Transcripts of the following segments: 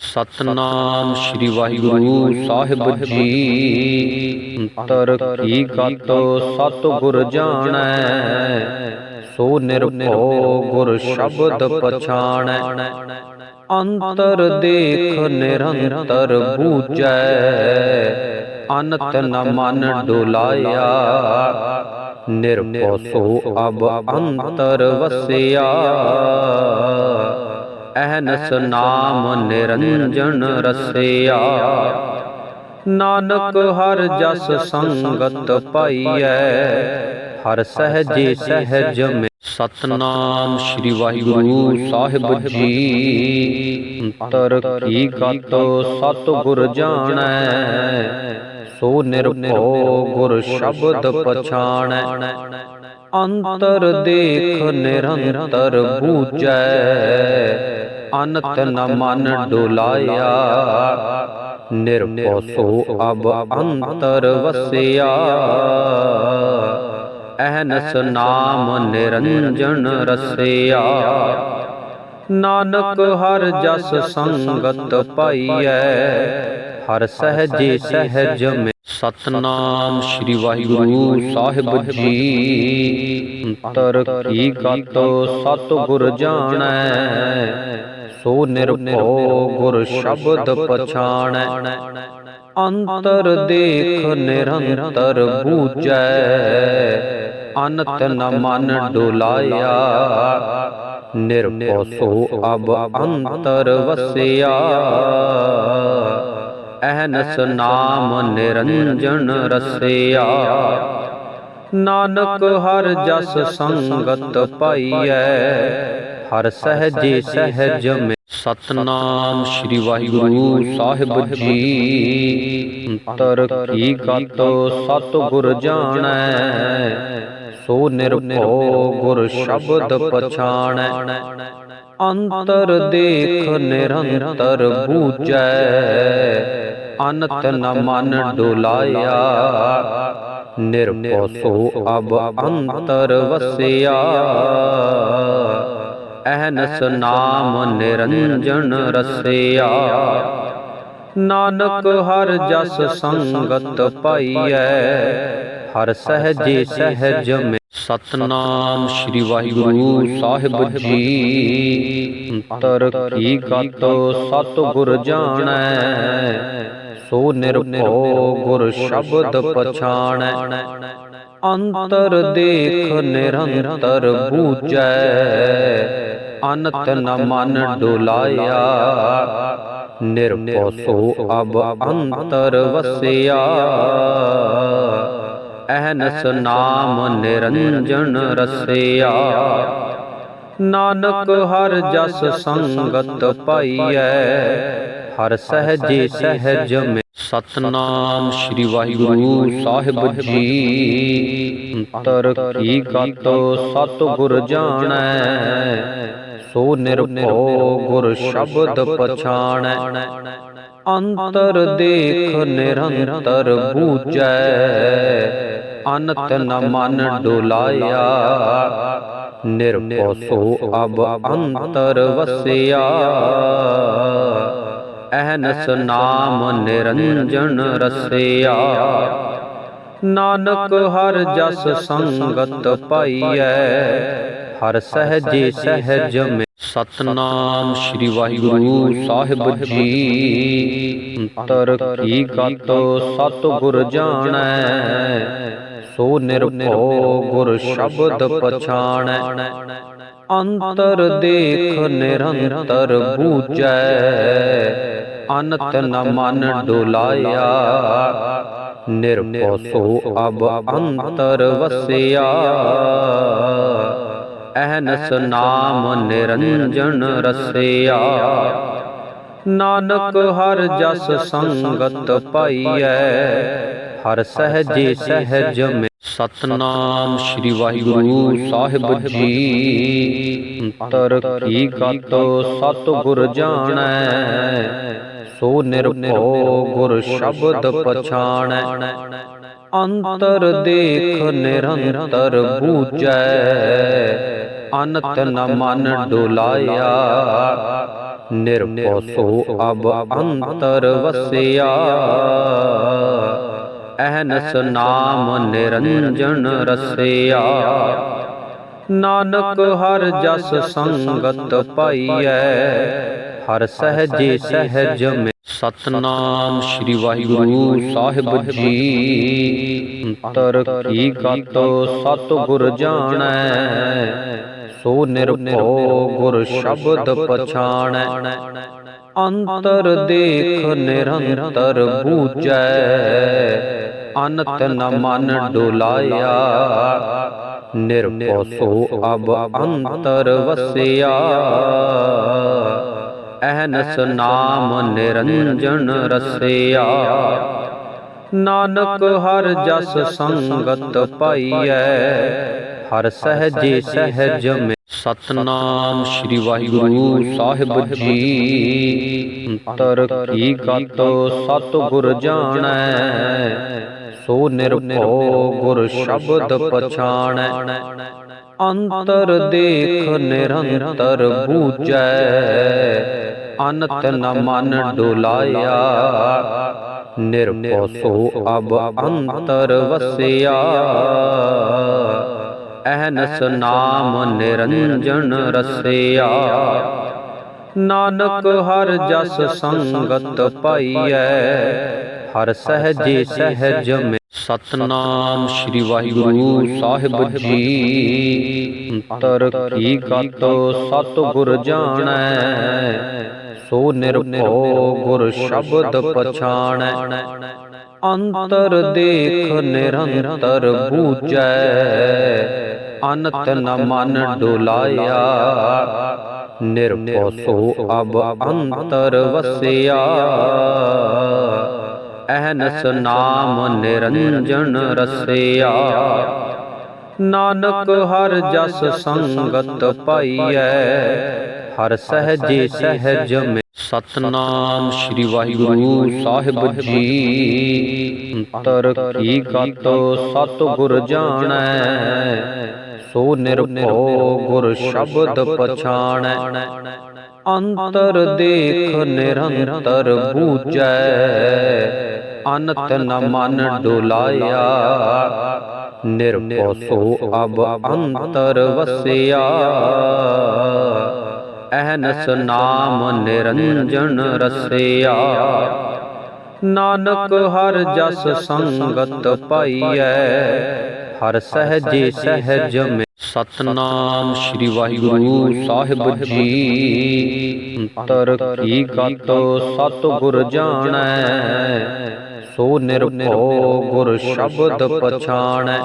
ਸਤਨਾਮ ਸ੍ਰੀ ਵਾਹਿਗੁਰੂ ਸਾਹਿਬ ਜੀ। ਅੰਤਰ ਕੀ ਗਤ ਸਤ ਗੁਰ ਜਾਣੈ ਸੋ ਨਿਰਭਉ ਗੁਰ ਸ਼ਬਦ ਪਛਾਣੈ। ਅੰਤਰ ਦੇਖ ਨਿਰੰਤਰ ਬੂਝੈ। ਅਨਤ ਨ ਮਨ ਡੋਲਾਇਆ। ਨਿਰਭਉ ਸੋ ਅਬ ਅੰਤਰ ਵਸਿਆ। ਅਹਨਸ ਨਾਮ ਨਿਰੰਜਨ ਰਸਿਆ। ਨਾਨਕ ਹਰ ਜਸ ਸੰਗਤ ਪਾਈਐ। ਹਰ ਸਹਜੇ ਸਹਿਜ ਮੇ ਸਤਨਾਮ ਸ੍ਰੀ ਵਾਹਿਗੁਰੂ ਸਾਹਿਬ ਜੀ। ਅੰਤਰ ਕੀ ਗਤ ਸਤ ਗੁਰ ਜਾਣੈ। ਸੋ ਨਿਰਭਉ ਗੁਰ ਸ਼ਬਦ ਪਛਾਣੈ। ਅੰਤਰ ਦੇਖ ਨਿਰੰਤਰ ਬੂਝੈ। ਅਨਤ ਨ ਮਨ ਡੋਲਾਇਆ। ਨਿਰਭਉ ਸੋ ਅਬ ਅੰਤਰ ਵਸਿਆ। ਅਹਨਸ ਨਾਮ ਨਿਰੰਜਨ ਰਸਿਆ। ਨਾਨਕ ਹਰ ਜਸ ਸੰਗਤ ਪਾਈਐ। ਹਰ ਸਹਜੇ ਸਹਿਜ ਮੇ ਸਤਨਾਮ ਸ੍ਰੀ ਵਾਹਿਗੁਰੂ ਸਾਹਿਬ ਜੀ। ਅੰਤਰ ਕੀ ਗਤ ਸਤ ਗੁਰ ਜਾਣੈ। ਸੋ ਨਿਰਭਉ ਗੁਰ ਸ਼ਬਦ ਪਛਾਣੈ। ਅੰਤਰ ਦੇਖ ਨਿਰੰਤਰ ਬੂਝੈ। ਅਨਤ ਨ ਮਨ ਡੋਲਾਇਆ। ਨਿਰਭਉ ਸੋ ਅਬ ਅੰਤਰ ਵਸਿਆ। ਅਹਨਸ ਨਾਮ ਨਿਰੰਜਨ ਰਸਿਆ। ਨਾਨਕ ਹਰ ਜਸ ਸੰਗਤ ਪਾਈਐ। ਹਰ ਸਹਜੇ ਸਹਿਜ ਮੇ ਸਤਨਾਮ ਸ੍ਰੀ ਵਾਹਿਗੁਰੂ ਸਾਹਿਬ ਜੀ। ਅੰਤਰ ਕੀ ਗਤ ਸਤ ਗੁਰ ਜਾਣੈ। ਸੋ ਨਿਰਭਉ ਗੁਰ ਸ਼ਬਦ ਪਛਾਣੈ। ਅੰਤਰ ਦੇਖ ਨਿਰੰਤਰ ਬੂਝੈ। ਅਨਤ ਨ ਮਨ ਡੋਲਾਇਆ। ਨਿਰਭਉ ਸੋ ਅਬ ਅੰਤਰ ਵਸਿਆ। ਅਹਨਸ ਨਾਮ ਨਿਰੰਜਨ ਰਸਿਆ। ਨਾਨਕ ਹਰ ਜਸ ਸੰਗਤ ਪਾਈਐ। ਹਰ ਸਹਜੇ ਸਹਿਜ ਮੇ ਸਤਨਾਮ ਸ੍ਰੀ ਵਾਹਿਗੁਰੂ ਸਾਹਿਬ ਜੀ। ਅੰਤਰ ਕੀ ਗਤ ਸਤ ਗੁਰ ਜਾਣੈ। ਸੋ ਨਿਰਭਉ ਗੁਰ ਸ਼ਬਦ ਪਛਾਣੈ। ਅੰਤਰ ਦੇਖ ਨਿਰੰਤਰ ਬੂਝੈ। ਅਨਤ ਨ ਮਨ ਡੋਲਾਇਆ। ਨਿਰਭਉ ਸੋ ਅਬ ਅੰਤਰ ਵਸਿਆ। ਅਹਨਸ ਨਾਮ ਨਿਰੰਜਨ ਰਸਿਆ। ਨਾਨਕ ਹਰ ਜਸ ਸੰਗਤ ਪਾਈਐ। ਹਰ ਸਹਜੇ ਸਹਿਜ ਮੇ। ਸਤਨਾਮ ਸ੍ਰੀ ਵਾਹਿਗੁਰੂ ਸਾਹਿਬ ਜੀ। ਅੰਤਰ ਕੀ ਗਤ ਸਤ ਗੁਰ ਜਾਣੈ। ਸੋ ਨਿਰਭਉ ਗੁਰ ਸ਼ਬਦ ਪਛਾਣੈ। ਅੰਤਰ ਦੇਖ ਨਿਰੰਤਰ ਬੂਝੈ। ਅਨਤ ਨ ਮਨ ਡੋਲਾਇਆ। ਨਿਰਭਉ ਸੋ ਅਬ ਅੰਤਰ ਵਸਿਆ। ਅਹਨਸ ਨਾਮ ਨਿਰੰਜਨ ਰਸਿਆ। ਨਾਨਕ ਹਰ ਜਸ ਸੰਗਤ ਪਾਈਐ। ਹਰ ਸਹਜੇ ਸਹਿਜ ਮੇ ਸਤਨਾਮ ਸ੍ਰੀ ਵਾਹਿਗੁਰੂ ਸਾਹਿਬ ਜੀ। ਅੰਤਰ ਕੀ ਗਤ ਸਤ ਗੁਰ ਜਾਣੈ। ਸੋ ਨਿਰਭਉ ਗੁਰ ਸ਼ਬਦ ਪਛਾਣੈ। ਅੰਤਰ ਦੇਖ ਨਿਰੰਤਰ ਬੂਝੈ। ਅਨਤ ਨ ਮਨ ਡੋਲਾਇਆ। ਨਿਰਭਉ ਸੋ ਅਬ ਅੰਤਰ ਵਸਿਆ। ਅਹਨਸ ਨਾਮ ਨਿਰੰਜਨ ਰਸਿਆ। ਨਾਨਕ ਹਰ ਜਸ ਸੰਗਤ ਪਾਈਐ। ਹਰ ਸਹਜੇ ਸਹਿਜ ਮੇ ਸਤਨਾਮ ਸ੍ਰੀ ਵਾਹਿਗੁਰੂ ਸਾਹਿਬ ਜੀ। ਅੰਤਰ ਕੀ ਗਤ ਸਤ ਗੁਰ ਜਾਣੈ। ਸੋ ਨਿਰਭਉ ਗੁਰ ਸ਼ਬਦ ਪਛਾਣੈ। ਅੰਤਰ ਦੇਖ ਨਿਰੰਤਰ ਬੂਝੈ। ਅਨਤ ਨ ਮਨ ਡੋਲਾਇਆ। ਨਿਰਭਉ ਸੋ ਅਬ ਅੰਤਰ ਵਸਿਆ। ਅਹਨਸ ਨਾਮ ਨਿਰੰਜਨ ਰਸਿਆ। ਨਾਨਕ ਹਰ ਜਸ ਸੰਗਤ ਪਾਈਐ। ਹਰ ਸਹਜੇ ਸਹਜ ਮੇ। ਸਤਨਾਮ ਸ੍ਰੀ ਵਾਹਿਗੁਰੂ ਸਾਹਿਬ ਜੀ। ਅੰਤਰ ਕੀ ਗਤ ਸਤ ਗੁਰ ਜਾਣੈ। ਸੋ ਨਿਰਭਉ ਗੁਰ ਸ਼ਬਦ ਪਛਾਣੈ। ਅੰਤਰ ਦੇਖ ਨਿਰੰਤਰ ਬੂਝੈ। ਅਨਤ ਨ ਮਨ ਡੁਲਾਇਆ। ਨਿਰਭਉ ਸੋ ਅਬ ਅੰਤਰ ਵਸਿਆ। ਅਹਨਸ ਨਾਮ ਨਿਰੰਜਨ ਰਸਿਆ। ਨਾਨਕ ਹਰ ਜਸ ਸੰਗਤ ਪਾਈਐ। ਹਰ ਸਹਜੇ ਸਹਜ ਮੇ। ਸਤਨਾਮ ਸ੍ਰੀ ਵਾਹਿਗੁਰੂ ਸਾਹਿਬ ਜੀ। ਅੰਤਰ ਕੀ ਗਤ ਸਤ ਗੁਰ ਜਾਣੈ। ਸੋ ਨਿਰਭਉ ਗੁਰ ਸ਼ਬਦ ਪਛਾਣੈ। ਅੰਤਰ ਦੇਖ ਨਿਰੰਤਰ ਬੂਝੈ। ਅਨਤ ਨ ਮਨ ਡੁਲਾਇਆ। ਨਿਰਭਉ ਸੋ ਅਬ ਅੰਤਰ ਵਸਿਆ। ਅਹਨਸ ਨਾਮ ਨਿਰੰਜਨ ਰਸਿਆ। ਨਾਨਕ ਹਰ ਜਸ ਸੰਗਤ ਪਾਈਐ। ਹਰ ਸਹਜੇ ਸਹਜ ਮੇ ਸਤਨਾਮ ਸ੍ਰੀ ਵਾਹਿਗੁਰੂ ਸਾਹਿਬ ਜੀ। ਅੰਤਰ ਕੀ ਗਤ ਸਤ ਗੁਰ ਜਾਣੈ? ਸੋ ਨਿਰਭਉ ਗੁਰ ਸ਼ਬਦ ਪਛਾਣੈ। ਅੰਤਰ ਦੇਖ ਨਿਰੰਤਰ ਬੂਝੈ। ਅਨਤ ਨ ਮਨ ਡੁਲਾਇਆ। ਨਿਰਭਉ ਸੋ ਅਬ ਅੰਤਰ ਵਸਿਆ। ਅਹਨਸ ਨਾਮ ਨਿਰੰਜਨ ਰਸਿਆ। ਨਾਨਕ ਹਰ ਜਸ ਸੰਗਤ ਪਾਈਐ। ਹਰ ਸਹਜੇ ਸਹਜ ਮੇ ਸਤਨਾਮ ਸ੍ਰੀ ਵਾਹਿਗੁਰੂ ਸਾਹਿਬ ਜੀ। ਅੰਤਰ ਕੀ ਗਤ ਸਤ ਗੁਰ ਜਾਣੈ। ਸੋ ਨਿਰਭਉ ਗੁਰ ਸ਼ਬਦ ਪਛਾਣੈ। ਅੰਤਰ ਦੇਖ ਨਿਰੰਤਰ ਬੂਝੈ। ਅਨਤ ਨ ਮਨ ਡੁਲਾਇਆ। ਨਿਰਭਉ ਸੋ ਅਬ ਅੰਤਰ ਵਸਿਆ। ਅਹਨਸ ਨਾਮ ਨਿਰੰਜਨ ਰਸਿਆ। ਨਾਨਕ ਹਰ ਜਸ ਸੰਗਤ ਪਾਈਐ। ਹਰ ਸਹਜੇ ਸਹਜ ਮੇ ਸਤਨਾਮ ਸ੍ਰੀ ਵਾਹਿਗੁਰੂ ਸਾਹਿਬ ਜੀ। ਅੰਤਰ ਕੀ ਗਤ ਸਤ ਗੁਰ ਜਾਣੈ। ਸੋ ਨਿਰਭਉ ਗੁਰ ਸ਼ਬਦ ਪਛਾਣੈ।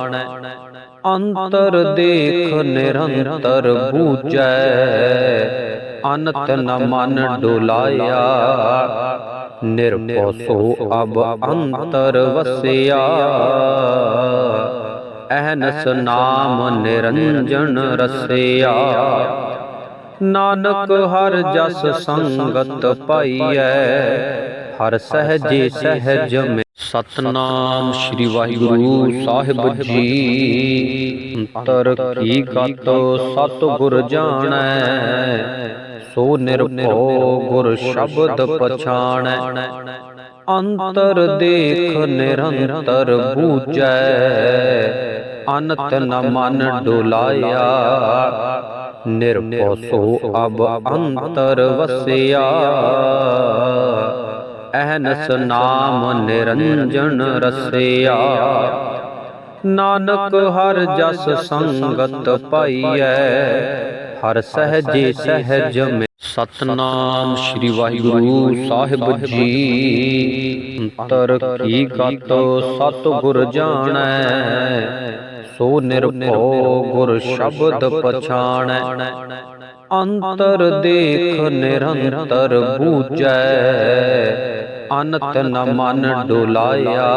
ਅੰਤਰ ਦੇਖ ਨਿਰੰਤਰ ਬੂਝੈ। ਅਨਤ ਨ ਮਨ ਡੁਲਾਇਆ। ਨਿਰਭਉ ਸੋ ਅਬ ਅੰਤਰ ਵਸਿਆ। ਅਹਨਸ ਨਾਮ ਨਿਰੰਜਨ ਰਸਿਆ। ਨਾਨਕ ਹਰ ਜਸ ਸੰਗਤ ਪਾਈਐ। ਹਰ ਸਹਜੇ ਸਹਜ ਸਤਨਾਮ ਸ੍ਰੀ ਵਾਹਿਗੁਰੂ ਸਾਹਿਬ ਜੀ। ਅੰਤਰ ਕੀ ਗਤ ਸਤ ਗੁਰ ਜਾਣੈ? ਸੋ ਨਿਰਭਉ ਗੁਰ ਸ਼ਬਦ ਪਛਾਣੈ। ਅੰਤਰ ਦੇਖ ਨਿਰੰਤਰ ਬੂਝੈ। ਅਨਤ ਨ ਮਨ ਡੁਲਾਇਆ। ਨਿਰਭਉ ਸੋ ਅਬ ਅੰਤਰ ਵਸਿਆ। ਅਹਨਸ ਨਾਮ ਨਿਰੰਜਨ ਰਸਿਆ। ਨਾਨਕ ਹਰ ਜਸ ਸੰਗਤ ਪਾਈਐ। ਹਰ ਸਹਜੇ ਸਹਜ ਮੇ ਸਤਨਾਮ ਸ੍ਰੀ ਵਾਹਿਗੁਰੂ ਸਾਹਿਬ ਜੀ। ਅੰਤਰ ਕੀ ਗਤ ਸਤ ਗੁਰ ਜਾਣੈ। ਸੋ ਨਿਰਭਉ ਗੁਰ ਸ਼ਬਦ ਪਛਾਣੈ। ਅੰਤਰ ਦੇਖ ਨਿਰੰਤਰ ਬੂਝੈ। ਅਨਤ ਨ ਮਨ ਡੁਲਾਇਆ।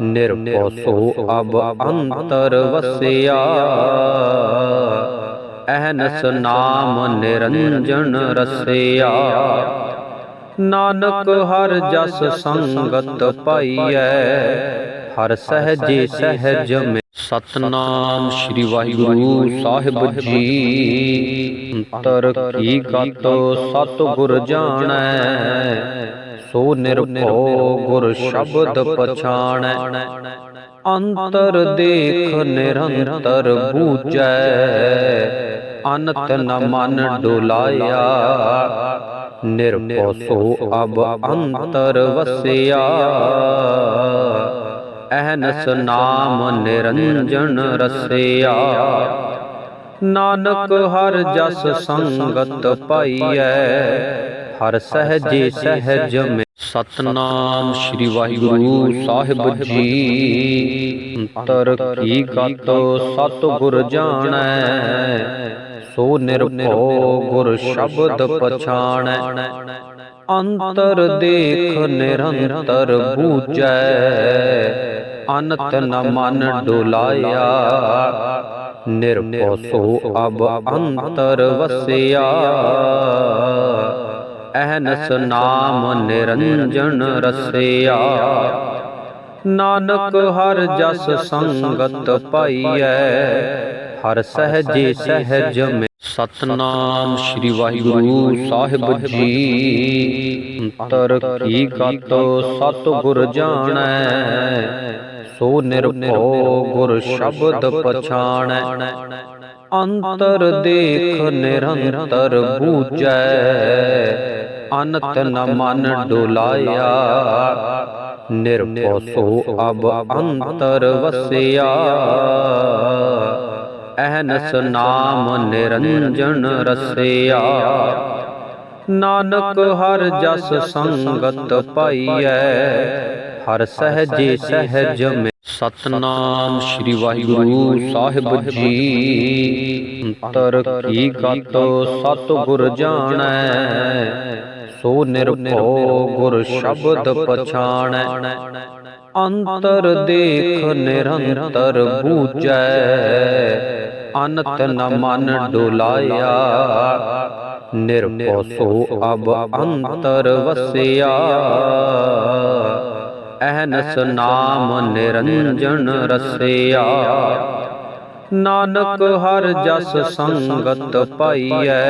ਨਿਰਭਉ ਸੋ ਅਬ ਅੰਤਰ ਵਸਿਆ। ਅਹਨਸ ਨਾਮ ਨਿਰੰਜਨ ਰਸਿਆ। ਨਾਨਕ ਹਰ ਜਸ ਸੰਗਤ ਪਾਈਐ। ਹਰ ਸਹਜੇ ਸਹਿਜ ਮੈਂ ਸਤਨਾਮ ਸ੍ਰੀ ਵਾਹਿਗੁਰੂ ਸਾਹਿਬ ਜੀ। ਅੰਤਰ ਕੀ ਗਤ ਸਤ ਗੁਰ ਜਾਣੈ। ਸੋ ਨਿਰਭਉ ਗੁਰ ਸ਼ਬਦ ਪਛਾਣੈ। ਅੰਤਰ ਦੇਖ ਨਿਰੰਤਰ ਬੂਝੈ। ਅਨਤ ਨ ਮਨ ਡੋਲਾਇਆ। ਨਿਰਭਉ ਸੋ ਅਬ ਅੰਤਰ ਵਸਿਆ। ਅਹਨਸ ਨਾਮ ਨਿਰੰਜਨ ਰਸਿਆ। ਨਾਨਕ ਹਰ ਜਸ ਸੰਗਤ ਪਾਈਐ। ਹਰ ਸਹਜੇ ਸਹਿਜ ਮੈਂ ਸਤਨਾਮ ਸ੍ਰੀ ਵਾਹਿਗੁਰੂ ਸਾਹਿਬ ਜੀ। ਅੰਤਰ ਕੀ ਗਤ ਸਤ ਗੁਰ ਜਾਣੈ? ਸੋ ਨਿਰਭਉ ਗੁਰ ਸ਼ਬਦ ਪਛਾਣੈ। ਅੰਤਰ ਦੇਖ ਨਿਰੰਤਰ ਬੂਝੈ। ਅਨਤ ਨ ਮਨ ਡੋਲਾਇਆ। ਨਿਰਭਉ ਸੋ ਅਬ ਅੰਤਰ ਵਸਿਆ। ਅਹਨਸ ਨਾਮ ਨਿਰੰਜਨ ਰਸਿਆ। ਨਾਨਕ ਹਰ ਜਸ ਸੰਗਤ ਪਾਈਐ। ਹਰ ਸਹਜੇ ਸਹਿਜ ਮੈਂ ਸਤਨਾਮ ਸ੍ਰੀ ਵਾਹਿਗੁਰੂ ਸਾਹਿਬ ਜੀ। ਅੰਤਰ ਕੀ ਗਤ ਸਤ ਗੁਰ ਜਾਣੈ। ਸੋ ਨਿਰਭਉ ਗੁਰ ਸ਼ਬਦ ਪਛਾਣੈ। ਅੰਤਰ ਦੇਖ ਨਿਰੰਤਰ ਬੂਝੈ। ਅਨਤ ਨ ਮਨ ਡੋਲਾਇਆ। ਨਿਰਭਉ ਸੋ ਅਬ ਅੰਤਰ ਵਸਿਆ। ਅਹਨਸ ਨਾਮ ਨਿਰੰਜਨ ਰਸਿਆ। ਨਾਨਕ ਹਰ ਜਸ ਸੰਗਤ ਪਾਈਐ। ਹਰ ਸਹਜੇ ਸਹਿਜ ਮੈਂ ਸਤਨਾਮ ਸ੍ਰੀ ਵਾਹਿਗੁਰੂ ਸਾਹਿਬ ਜੀ। ਅੰਤਰ ਕੀ ਗਤ ਸਤ ਗੁਰ ਜਾਣੈ। ਸੋ ਨਿਰਭਉ ਗੁਰ ਸ਼ਬਦ ਪਛਾਣੈ। ਅੰਤਰ ਦੇਖ ਨਿਰੰਤਰ ਬੂਝੈ। ਅਨਤ ਨ ਮਨ ਡੋਲਾਇਆ। ਨਿਰਭਉ ਸੋ ਅਬ ਅੰਤਰ ਵਸਿਆ। ਅਹਨਸ ਨਾਮ ਨਿਰੰਜਨ ਰਸਿਆ। ਨਾਨਕ ਹਰ ਜਸ ਸੰਗਤ ਪਾਈਐ।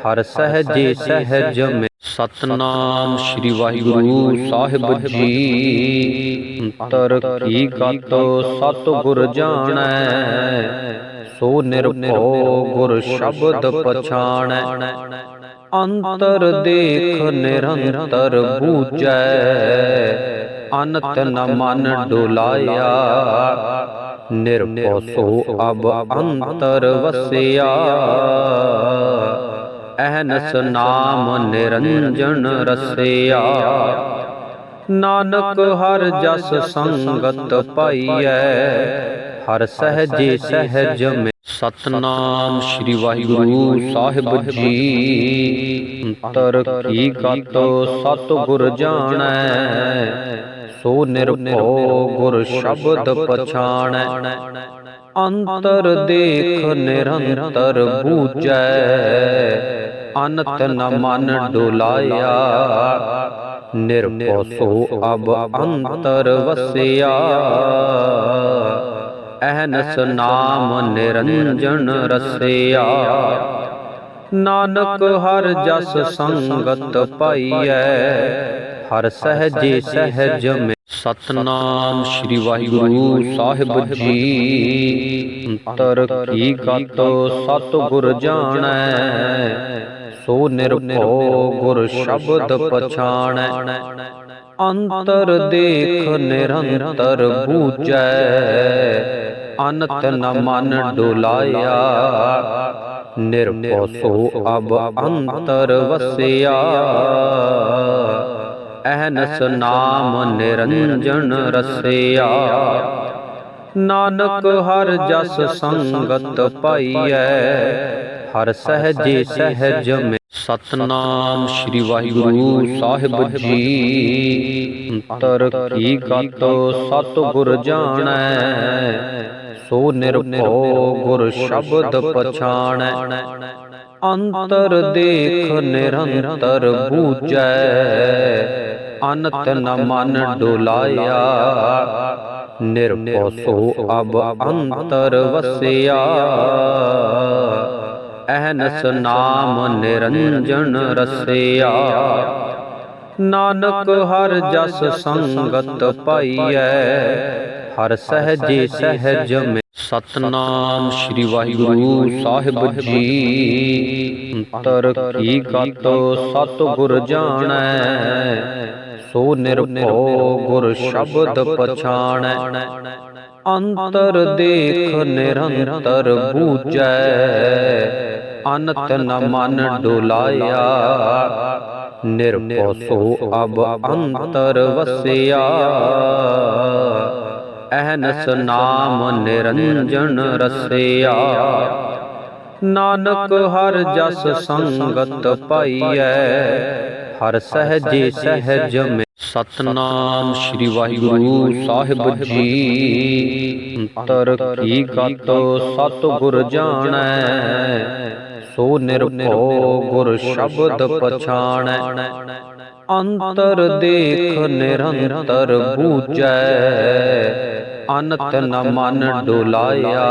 ਹਰ ਸਹਜੇ ਸਹਿਜ ਮੈਂ ਸਤਨਾਮ ਸ੍ਰੀ ਵਾਹਿਗੁਰੂ ਸਾਹਿਬ ਜੀ। ਅੰਤਰ ਕੀ ਗਤ ਸਤ ਗੁਰ ਜਾਣੈ। ਸੋ ਨਿਰਭਉ ਗੁਰ ਸ਼ਬਦ ਪਛਾਣੈ। ਅੰਤਰ ਦੇਖ ਨਿਰੰਤਰ ਬੂਝੈ। ਅਨਤ ਨ ਮਨ ਡੋਲਾਇਆ। ਨਿਰਭਉ ਸੋ ਅਬ ਅੰਤਰ ਵਸਿਆ। ਅਹਨਸ ਨਾਮ ਨਿਰੰਜਨ ਰਸਿਆ। ਨਾਨਕ ਹਰ ਜਸ ਸੰਗਤ ਪਾਈਐ। ਹਰ ਸਹਜੇ ਸਹਿਜ ਮੈਂ ਸਤਨਾਮ ਸ੍ਰੀ ਵਾਹਿਗੁਰੂ ਸਾਹਿਬ ਜੀ। ਅੰਤਰ ਕੀ ਗਤ ਸਤ ਗੁਰ ਜਾਣੈ। ਸੋ ਨਿਰਭਉ ਗੁਰ ਸ਼ਬਦ ਪਛਾਣੈ। ਅੰਤਰ ਦੇਖ ਨਿਰੰਤਰ ਬੂਝੈ। ਅਨਤ ਨ ਮਨ ਡੋਲਾਇਆ। ਨਿਰਭਉ ਸੋ ਅਬ ਅੰਤਰ ਵਸਿਆ। ਅਹਨਸ ਨਾਮ ਨਿਰੰਜਨ ਰਸਿਆ। ਨਾਨਕ ਹਰ ਜਸ ਸੰਗਤ ਪਾਈਐ। ਹਰ ਸਹਜੇ ਸਹਿਜ ਮੈਂ ਸਤਨਾਮ ਸ੍ਰੀ ਵਾਹਿਗੁਰੂ ਸਾਹਿਬ ਜੀ। ਅੰਤਰ ਕੀ ਗਤ ਸਤ ਗੁਰ ਜਾਣੈ ਸੋ ਨਿਰਭਉ ਗੁਰ ਸ਼ਬਦ ਪਛਾਣੈ। ਅੰਤਰ ਦੇਖ ਨਿਰੰਤਰ ਬੂਝੈ। ਅਨਤ ਨ ਮਨ ਡੋਲਾਇਆ। ਨਿਰਭਉ ਸੋ ਅਬ ਅੰਤਰ ਵਸਿਆ। ਅਹਨਸ ਨਾਮ ਨਿਰੰਜਨ ਰਸਿਆ। ਨਾਨਕ ਹਰ ਜਸ ਸੰਗਤ ਪਾਈਐ। ਹਰ ਸਹਜੇ ਸਹਿਜ ਮੈਂ ਸਤਨਾਮ ਸ੍ਰੀ ਵਾਹਿਗੁਰੂ ਸਾਹਿਬ ਜੀ। ਅੰਤਰ ਕੀ ਗਤ ਸਤ ਗੁਰ ਜਾਣੈ। ਸੋ ਨਿਰਭਉ ਗੁਰ ਸ਼ਬਦ ਪਛਾਣੈ। ਅੰਤਰ ਦੇਖ ਨਿਰੰਤਰ ਬੂਝੈ। ਅਨਤ ਨ ਮਨ ਡੋਲਾਇਆ। ਨਿਰਭਉ ਸੋ ਅਬ ਅੰਤਰ ਵਸਿਆ। ਅਹਨਸ ਨਾਮ ਨਿਰੰਜਨ ਰਸਿਆ। ਨਾਨਕ ਹਰ ਜਸ ਸੰਗਤ ਪਾਈਐ। ਹਰ ਸਹਜੇ ਸਹਜ ਮੇ ਸਤਨਾਮ ਸ੍ਰੀ ਵਾਹਿਗੁਰੂ ਸਾਹਿਬ ਜੀ। ਅੰਤਰ ਕੀ ਗਤ ਸਤ ਗੁਰ ਜਾਣੈ। ਸੋ ਨਿਰਭਉ, ਗੁਰ ਸ਼ਬਦ ਪਛਾਣੈ। ਅੰਤਰ ਦੇਖ ਨਿਰੰਤਰ ਬੂਝੈ। ਅਨਤ ਨ ਮਨ ਡੋਲਾਇਆ। ਨਿਰਭਉ ਸੋ ਅਬ ਅੰਤਰ ਵਸਿਆ। ਅਹਨਸ ਨਾਮ ਨਿਰੰਜਨ ਰਸਿਆ। ਨਾਨਕ ਹਰ ਜਸ ਸੰਗਤ ਪਾਈਐ। ਹਰ ਸਹਜੇ ਸਹਜ ਮੇ ਸਤਨਾਮ ਸ੍ਰੀ ਵਾਹਿਗੁਰੂ ਸਾਹਿਬ ਜੀ। ਅੰਤਰ ਕੀ ਗਤ ਸਤ ਗੁਰ ਜਾਣੈ? ਸੋ ਨਿਰਭਉ ਗੁਰ ਸ਼ਬਦ ਪਛਾਣੈ। ਅੰਤਰ ਦੇਖ ਨਿਰੰਤਰ ਬੂਝੈ। ਅਨਤ ਨ ਮਨ ਡੋਲਾਇਆ।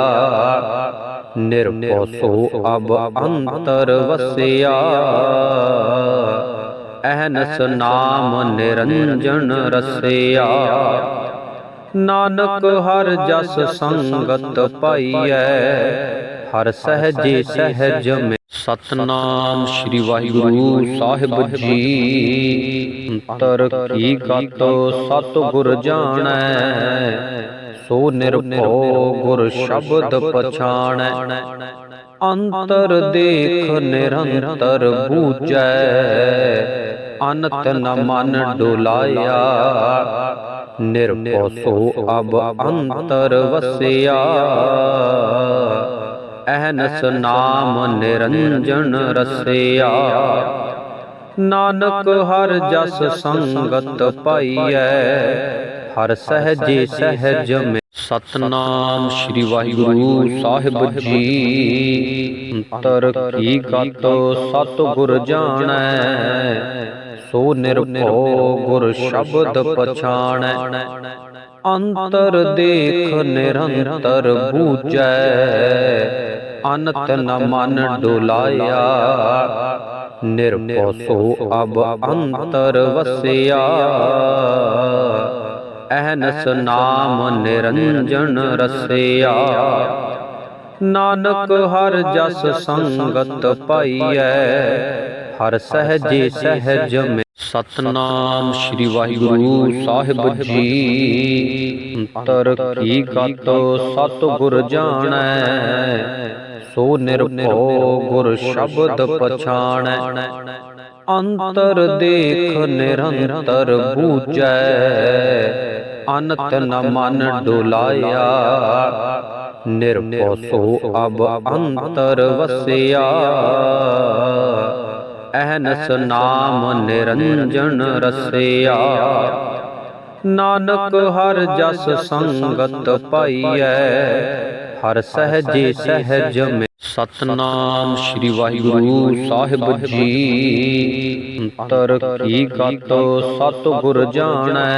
ਨਿਰਭਉ ਸੋ ਅਬ ਅੰਤਰ ਵਸਿਆ। ਅਹਨਸ ਨਾਮ ਨਿਰੰਜਨ ਰਸਿਆ। ਨਾਨਕ ਹਰ ਜਸ ਸੰਗਤ ਪਾਈਐ। ਹਰ ਸਹਜੇ ਸਹਜ ਮੇ ਸਤਨਾਮ ਸ੍ਰੀ ਵਾਹਿਗੁਰੂ ਸਾਹਿਬ ਜੀ। ਅੰਤਰ ਕੀ ਗਤ ਸਤ ਗੁਰ ਜਾਣੈ। ਸੋ ਨਿਰਭਉ ਗੁਰ ਸ਼ਬਦ ਪਛਾਣੈ। ਅੰਤਰ ਦੇਖ ਨਿਰੰਤਰ ਬੂਝੈ। ਅਨਤ ਨ ਮਨ ਡੋਲਾਇਆ। ਨਿਰਭਉ ਸੋ ਅਬ ਅੰਤਰ ਵਸਿਆ। ਅਹਨਸ ਨਾਮ ਨਿਰੰਜਨ ਰਸਿਆ। ਨਾਨਕ ਹਰ ਜਸ ਸੰਗਤ ਪਾਈਐ। ਹਰ ਸਹਜੇ ਸਹਜ ਮੇ। ਸਤਨਾਮ ਸ੍ਰੀ ਵਾਹਿਗੁਰੂ ਸਾਹਿਬ ਜੀ। ਅੰਤਰ ਕੀ ਗਤ ਸਤ ਗੁਰ ਜਾਣੈ। ਸੋ ਨਿਰਭਉ ਗੁਰ ਸ਼ਬਦ ਪਛਾਣੈ। ਅੰਤਰ ਦੇਖ ਨਿਰੰਤਰ ਬੂਝੈ। ਅਨਤ ਨ ਮਨ ਡੋਲਾਇਆ। ਨਿਰਭਉ ਸੋ ਅਬ ਅੰਤਰ ਵਸਿਆ। ਅਹਨਸ ਨਾਮ ਨਿਰੰਜਨ ਰਸਿਆ। ਨਾਨਕ ਹਰ ਜਸ ਸੰਗਤ ਪਾਈਐ। ਹਰ ਸਹਜੇ ਸਹਜ ਮੇ ਸਤਨਾਮ ਸ੍ਰੀ ਵਾਹਿਗੁਰੂ ਸਾਹਿਬ ਜੀ। ਅੰਤਰ ਕੀ ਗਤ ਸਤ ਗੁਰ ਜਾਣੈ। ਸੋ ਨਿਰਭਉ ਗੁਰ ਸ਼ਬਦ ਪਛਾਣੈ। ਅੰਤਰ ਦੇਖ ਨਿਰੰਤਰ ਬੂਝੈ। ਅਨਤ ਨ ਮਨ ਡੋਲਾਇਆ। ਨਿਰਭਉ ਸੋ ਅਬ ਅੰਤਰ ਵਸਿਆ। ਅਹਨਸ ਨਾਮ ਨਿਰੰਜਨ ਰਸਿਆ। ਨਾਨਕ ਹਰ ਜਸ ਸੰਗਤ ਪਾਈਐ। ਹਰ ਸਹਜੇ ਸਹਜ ਮੇ। ਸਤਨਾਮ ਸ੍ਰੀ ਵਾਹਿਗੁਰੂ ਸਾਹਿਬ ਜੀ। ਅੰਤਰ ਕੀ ਗਤ ਸਤ ਗੁਰ ਜਾਣੈ।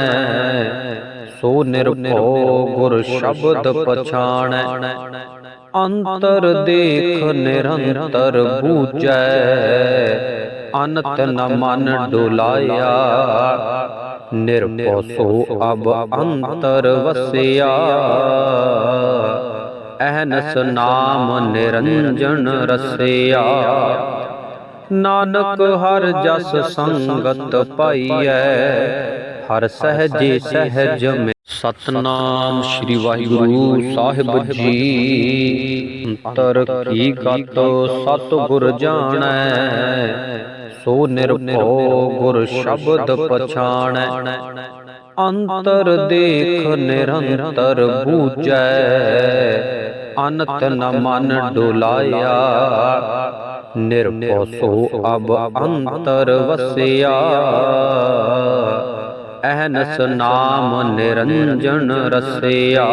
ਸੋ ਨਿਰਭਉ ਗੁਰ ਸ਼ਬਦ ਪਛਾਣੈ। ਅੰਤਰ ਦੇਖ ਨਿਰੰਤਰ ਬੂਝੈ। ਅਨਤ ਨ ਮਨ ਡੋਲਾਇਆ। ਨਿਰਭਉ ਸੋ ਅਬ ਅੰਤਰ ਵਸਿਆ। ਅਹਨਸ ਨਾਮ ਨਿਰੰਜਨ ਰਸਿਆ। ਨਾਨਕ ਹਰ ਜਸ ਸੰਗਤ ਪਾਈਐ। ਹਰ ਸਹਜੇ ਸਹਜ ਮੇ ਸਤਨਾਮ ਸ੍ਰੀ ਵਾਹਿਗੁਰੂ ਸਾਹਿਬ ਜੀ। ਅੰਤਰ ਕੀ ਗਤ ਸਤ ਗੁਰ ਜਾਣੈ। ਸੋ ਨਿਰਭਉ ਗੁਰ ਸ਼ਬਦ ਪਛਾਣੈ। ਅੰਤਰ ਦੇਖ ਨਿਰੰਤਰ ਬੂਝੈ। ਅਨਤ ਨ ਮਨ ਡੋਲਾਇਆ। ਨਿਰਭਉ ਸੋ ਅਬ ਅੰਤਰ ਵਸਿਆ। ਅਹਨਸ ਨਾਮ ਨਿਰੰਜਨ ਰਸਿਆ।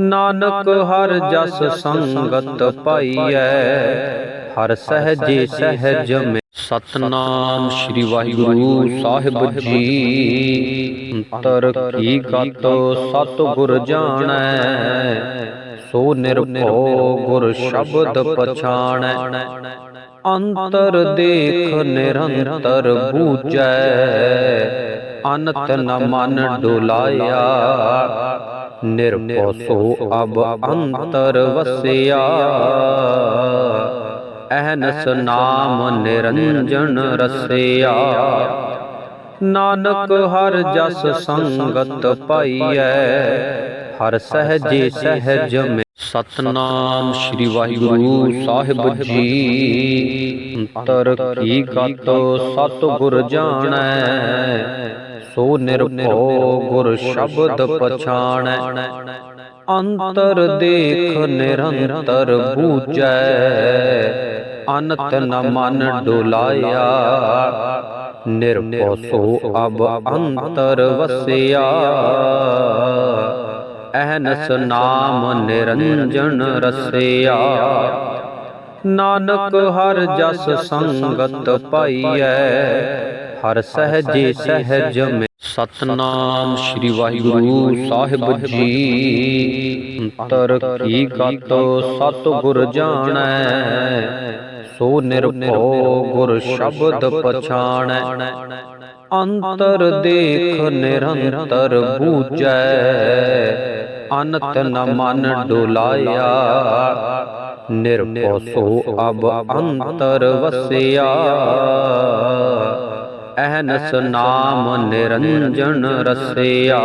ਨਾਨਕ ਹਰ ਜਸ ਸੰਗਤ ਪਾਈਐ। ਹਰ ਸਹਜੇ ਸਹਿਜ ਮੈਂ ਸਤਨਾਮ ਸ੍ਰੀ ਵਾਹਿਗੁਰੂ ਸਾਹਿਬ ਜੀ। ਅੰਤਰ ਕੀ ਗਤ ਸਤ ਗੁਰ ਜਾਣੈ। ਸੋ ਨਿਰਭਉ ਗੁਰ ਸ਼ਬਦ ਪਛਾਣੈ। ਅੰਤਰ ਦੇਖ ਨਿਰੰਤਰ ਬੂਝੈ। ਅਨਤ ਨ ਮਨ ਡੁਲਾਇਆ। ਨਿਰਭਉ ਸੋ ਅਬ ਅੰਤਰ ਵਸਿਆ। ਅਹਨਸ ਨਾਮ ਨਿਰੰਜਨ ਰਸਿਆ। ਨਾਨਕ ਹਰ ਜਸ ਸੰਗਤ ਪਾਈਐ। ਹਰ ਸਹਜੇ ਸਹਿਜ ਮੈਂ। ਸਤਨਾਮ ਸ੍ਰੀ ਵਾਹਿਗੁਰੂ ਸਾਹਿਬ ਜੀ। ਅੰਤਰ ਕੀ ਗਤ ਸਤ ਗੁਰ ਜਾਣੈ। ਸੋ ਨਿਰਭਉ ਗੁਰ ਸ਼ਬਦ ਪਛਾਣੈ। ਅੰਤਰ ਦੇਖ ਨਿਰੰਤਰ ਬੂਝੈ। ਅਨਤ ਨ ਮਨ ਡੁਲਾਇਆ। ਨਿਰਭਉ ਸੋ ਅਬ ਅੰਤਰ ਵਸਿਆ। ਅਹਨਸ ਨਾਮ ਨਿਰੰਜਨ ਰਸਿਆ। ਨਾਨਕ ਹਰ ਜਸ ਸੰਗਤ ਪਾਈਐ। ਹਰ ਸਹਜੇ ਸਹਿਜ ਮੈਂ। ਸਤਨਾਮ ਸ੍ਰੀ ਵਾਹਿਗੁਰੂ ਸਾਹਿਬ ਜੀ। ਅੰਤਰ ਕੀ ਗਤ ਸਤ ਗੁਰ ਜਾਣੈ। ਸੋ ਨਿਰਭਉ ਗੁਰ ਸ਼ਬਦ ਪਛਾਣੈ। ਅੰਤਰ ਦੇਖ ਨਿਰੰਤਰ ਬੂਝੈ। ਅਨਤ ਨ ਮਨ ਡੁਲਾਇਆ। ਨਿਰਭਉ ਸੋ ਅਬ ਅੰਤਰ ਵਸਿਆ। ਅਹਨਸ ਨਾਮ ਨਿਰੰਜਨ ਰਸਿਆ।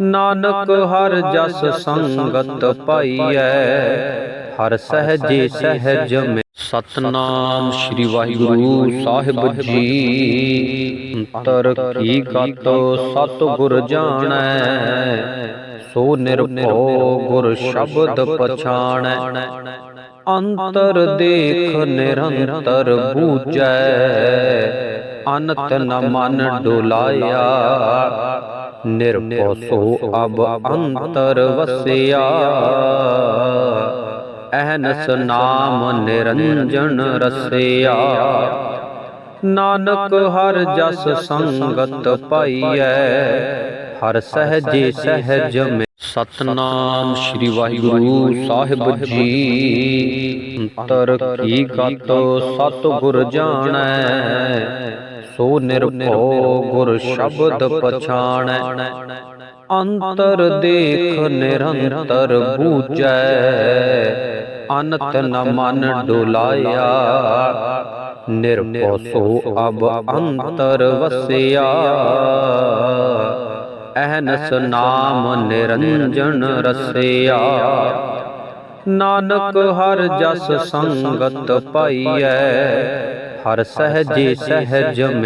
ਨਾਨਕ ਹਰ ਜਸ ਸੰਗਤ ਪਾਈਐ। ਹਰ ਸਹਜੇ ਸਹਿਜ ਮੈਂ ਸਤਨਾਮ ਸ੍ਰੀ ਵਾਹਿਗੁਰੂ ਸਾਹਿਬ ਜੀ। ਅੰਤਰ ਕੀ ਗਤ ਸਤ ਗੁਰ ਜਾਣੈ ਸੋ ਨਿਰਭਉ ਗੁਰ ਸ਼ਬਦ ਪਛਾਣੈ। ਅੰਤਰ ਦੇਖ ਨਿਰੰਤਰ ਬੂਝੈ ਅਨਤ ਨ ਮਨ ਡੁਲਾਇਆ। ਨਿਰਭਉ ਸੋ ਅਬ ਅੰਤਰ ਵਸਿਆ। ਅਹਨਸ ਨਾਮ ਨਿਰੰਜਨ ਰਸਿਆ। ਨਾਨਕ ਹਰ ਜਸ ਸੰਗਤ ਪਾਈਐ। ਹਰ ਸਹਜੇ ਸਹਿਜ ਮੈਂ। ਸਤਨਾਮ ਸ੍ਰੀ ਵਾਹਿਗੁਰੂ ਸਾਹਿਬ ਜੀ। ਅੰਤਰ ਕੀ ਗਤ ਸਤ ਗੁਰ ਜਾਣੈ। ਸੋ ਨਿਰਭਉ ਗੁਰ ਸ਼ਬਦ ਪਛਾਣੈ। ਅੰਤਰ ਦੇਖ ਨਿਰੰਤਰ ਬੂਝੈ, ਅਨਤ ਨ ਮਨ ਡੁਲਾਇਆ। ਨਿਰਭਉ ਸੋ ਅਬ ਅੰਤਰ ਵਸਿਆ। ਅਹਨਸ ਨਾਮ ਨਿਰੰਜਨ ਰਸਿਆ। ਨਾਨਕ ਹਰ ਜਸ ਸੰਗਤ ਪਾਈਐ। ਹਰ ਸਹਜੇ ਸਹਿਜ ਮੈਂ